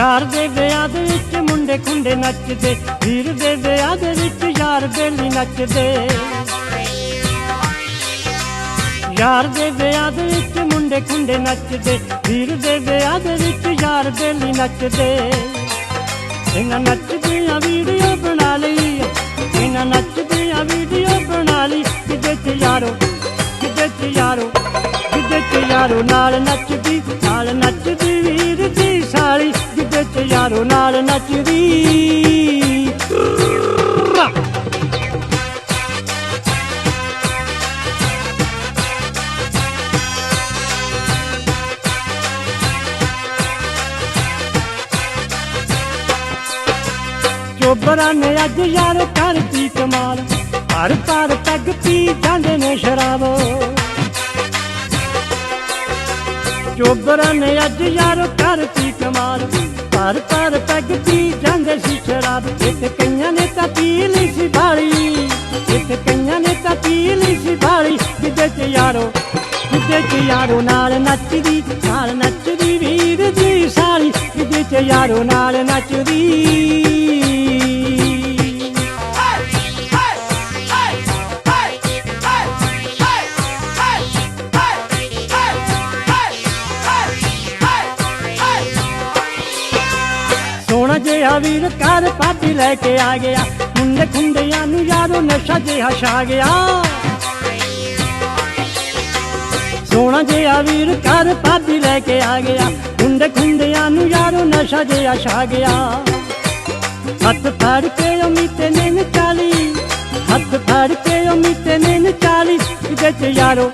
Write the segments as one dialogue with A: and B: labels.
A: ਯਾਰ ਦੇ ਵਿਆਹ ਦੇ ਵਿੱਚ ਮੁੰਡੇ ਖੁੰਡੇ ਨੱਚਦੇ, ਵੀਰ ਦੇ ਵਿਆਹ ਦੇ ਵਿੱਚ ਯਾਰ ਬੇਲੀ ਨੱਚਦੇ। ਯਾਰ ਦੇ ਵਿਆਹ ਦੇ ਵਿੱਚ ਮੁੰਡੇ ਖੁੰਡੇ ਨੱਚਦੇ, ਵੀਰ ਦੇ ਵਿਆਹ ਦੇ ਵਿੱਚ ਯਾਰ ਬੇਲੀ ਨੱਚਦੇ। ਇਹਨਾਂ ਨੱਚਦੀਆਂ ਵੀਡੀਓ ਬਣਾ ਲਈ, ਇਹਨਾਂ ਨੱਚਦੀਆਂ ਵੀਡੀਓ ਬਣਾ ਲਈ। ਕਿਤੇ ਚ ਯਾਰੋ, ਕਿਤੇ ਚ ਯਾਰੋ, ਕਿਤੇ ਚ ਯਾਰੋ, ਨਾਲ ਨੱਚਦੀ ਨਾਲ ਨੱਚਦੀ ਵੀਰ ਚ ਨਾਲ ਨੱਚਦੀ। ਚੋਬਰਾਂ ਨੇ ਅੱਜ ਯਾਰ ਕਰਤੀ ਕਮਾਲ, ਹਰ ਪਰ ਤੱਕ ਪੀ ਜਾਂਦੇ ਨੇ ਸ਼ਰਾਬ। ਚੋਬਰਾਂ ਨੇ ਅੱਜ ਯਾਰ ਕਰਤੀ ਕਮਾਲ ਘਰ ਪਰ ਤੱਕ ਪੀ ਜਾਂਦੇ ਸੀ ਸ਼ਰਾਬ। ਇੱਕ ਕਈਆਂ ਨੇ ਤਾਂ ਪੀ ਲਈ ਸੀ ਬਾਲੀ। ਇੱਕ ਕਈਆਂ ਨੇ ਤਾਂ ਪੀ ਲਈ ਸੀ ਬਾਲੀ। ਕਿਤੇ ਚ ਯਾਰੋ ਕਿਤੇ ਚ ਯਾਰੋ ਨਾਲ ਨੱਚਦੀ ਨਾਲ ਨੱਚਦੀ ਵੀਰ ਦੀ ਸਾਲੀ। ਕਿਤੇ ਚ ਯਾਰੋ ਨਾਲ ਨੱਚਦੀ। ਜਿਹਾ ਵੀਰ ਘਰ ਪਾਪੀ ਲੈ ਕੇ ਆ ਗਿਆ। ਮੁੰਡੇ ਖੁੰਡਿਆਂ ਨੂੰ ਯਾਰੋ ਨਸ਼ਾ ਜਿਹਾ ਛਾ ਗਿਆ। ਸੋਹਣਾ ਜਿਹਾ ਵੀਰ ਘਰ ਪਾਪੀ ਲੈ ਕੇ ਆ ਗਿਆ। ਮੁੰਡੇ ਖੁੰਡਿਆਂ ਨੂੰ ਯਾਰੋ ਨਸ਼ਾ ਜਿਹਾ ਛਾ ਗਿਆ। ਹੱਥ ਫੜ ਕੇ ਅਮੀਤੇ ਨੇ ਨਚਾਲੀ। ਹੱਥ ਫੜ ਕੇ ਅਮੀਤੇ ਨੇ ਨਚਾਲੀ। ਕਿਤੇ ਚ ਯਾਰੋ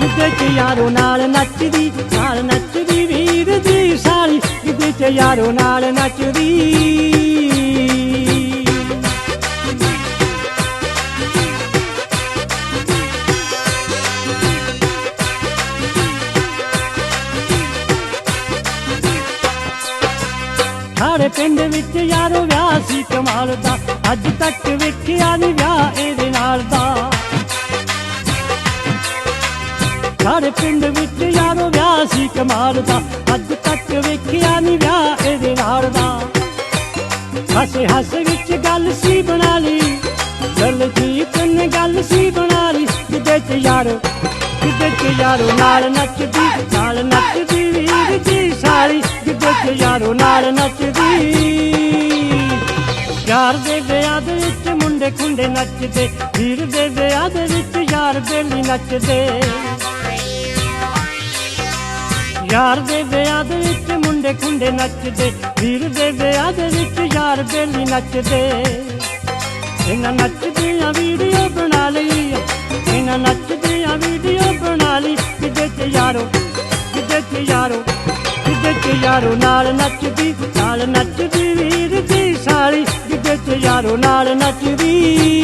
A: ਕਿਤੇ ਚ ਯਾਰੋ ਨਾਲ ਨੱਚਦੀ, ਨਾਲ ਨੱਚ ਯਾਰੋ ਨਾਲ ਨੱਚਦੀ। ਸਾਡੇ ਪਿੰਡ ਵਿੱਚ ਯਾਰੋ ਵਿਆਹ ਸੀ ਕਮਾਲ ਦਾ। ਅੱਜ ਤੱਕ ਵੇਖਿਆ ਨਹੀਂ ਵਿਆਹ ਇਹਦੇ। ਸਾਡੇ ਪਿੰਡ ਵਿੱਚ ਯਾਰੋ ਵਿਆਹ ਸੀ ਕਮਾਲ ਦਾ। ਅੱਜ ਤੱਕ ਵੇਖਿਆ ਨਹੀਂ ਵਿਆਹ ਇਹਦੇ ਨਾਲ ਦਾ। ਹੱਸੇ ਹੱਸੇ ਵਿੱਚ ਗੱਲ ਸੀ ਬਣਾ ਲਈ। ਦਲਜੀਤ ਨੇ ਗੱਲ ਸੀ ਬਣਾ ਲਈ। ਕਿਤੇ ਚ ਯਾਰੋ, ਕਿਤੇ ਚ ਯਾਰੋ ਨਾਲ ਨੱਚਦੀ ਨਾਲ ਨੱਚਦੀ ਵੀਰ ਦੀ ਸਾਲੀ। ਕਿਤੇ ਚ ਯਾਰੋ ਨਾਲ ਨੱਚਦੀ। ਯਾਰ ਦੇ ਵਿਆਹ ਦੇ ਵਿੱਚ ਮੁੰਡੇ ਖੁੰਡੇ ਨੱਚਦੇ, ਵੀਰ ਦੇ ਵਿਆਹ ਦੇ ਵਿੱਚ ਯਾਰ ਬੇਲੀ ਨੱਚਦੇ। ਯਾਰ ਦੇ ਵਿਆਹ ਦੇ ਵਿੱਚ ਮੁੰਡੇ ਖੁੰਡੇ ਨੱਚਦੇ, ਵੀਰ ਦੇ ਵਿਆਹ ਦੇ ਵਿੱਚ ਯਾਰ ਬੇਲੀ ਨੱਚਦੇ। ਇਹਨਾਂ ਨੱਚਦੀਆਂ ਵੀਡੀਓ ਬਣਾ ਲਈ, ਇਹਨਾਂ ਨੱਚਦੀਆਂ ਵੀਡੀਓ ਬਣਾ ਲਈ। ਕਿਤੇ ਚ ਯਾਰੋ, ਕਿਤੇ ਚ ਯਾਰੋ, ਕਿਤੇ ਚ ਯਾਰੋ ਨਾਲ ਨੱਚਦੀ ਨਾਲ ਨੱਚਦੀ ਵੀਰ ਦੀ ਸਾਲੀ। ਕਿਤੇ ਚ ਯਾਰੋ ਨਾਲ ਨੱਚਦੀ।